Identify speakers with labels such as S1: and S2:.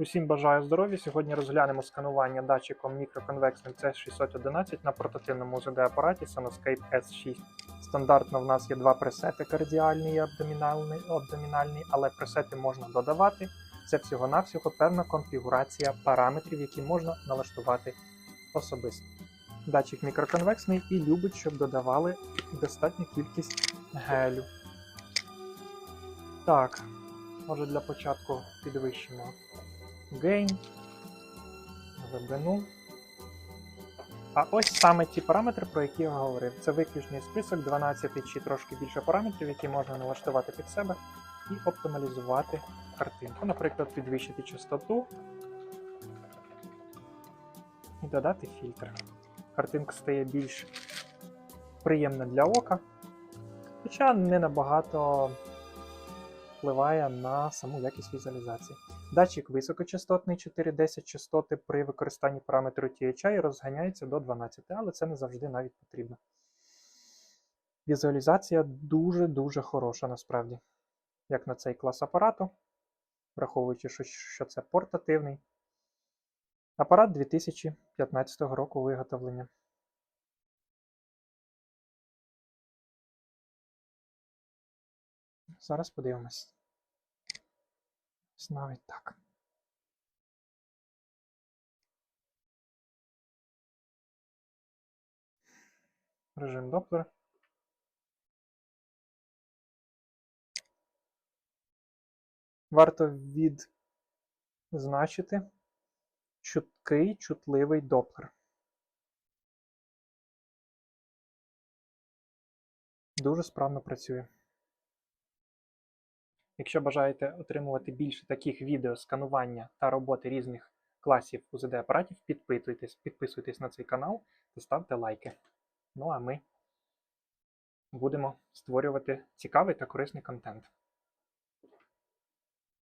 S1: Усім бажаю здоров'я. Сьогодні розглянемо сканування датчиком мікроконвексним C611 на портативному УЗД-апараті Sonoscape S6. Стандартно в нас є два пресети кардіальний і абдомінальний, абдомінальний, але пресети можна додавати. Це всього-навсього певна конфігурація параметрів, які можна налаштувати особисто. Датчик мікроконвексний і любить, щоб додавали достатню кількість гелю. Так, може для початку підвищимо gain, глибину. А ось саме ті параметри, про які я говорив. Це виключний список 12 чи трошки більше параметрів, які можна налаштувати під себе і оптималізувати картинку. Наприклад, підвищити частоту і додати фільтр. Картинка стає більш приємна для ока, хоча не набагато впливає на саму якість візуалізації. Датчик високочастотний 410 частоти при використанні параметру THI розганяється до 12, але це не завжди навіть потрібно. Візуалізація дуже-дуже хороша насправді, як на цей клас апарату, враховуючи, що, це портативний. Апарат 2015 року виготовлення. Зараз подивимось. Ось Навіть так. Режим Doppler. Варто відзначити чуткий, чутливий доплер. Дуже справно працює. Якщо бажаєте отримувати більше таких відео сканування та роботи різних класів УЗД апаратів, підписуйтесь, підписуйтесь на цей канал та ставте лайки. Ну а ми будемо створювати цікавий та корисний контент.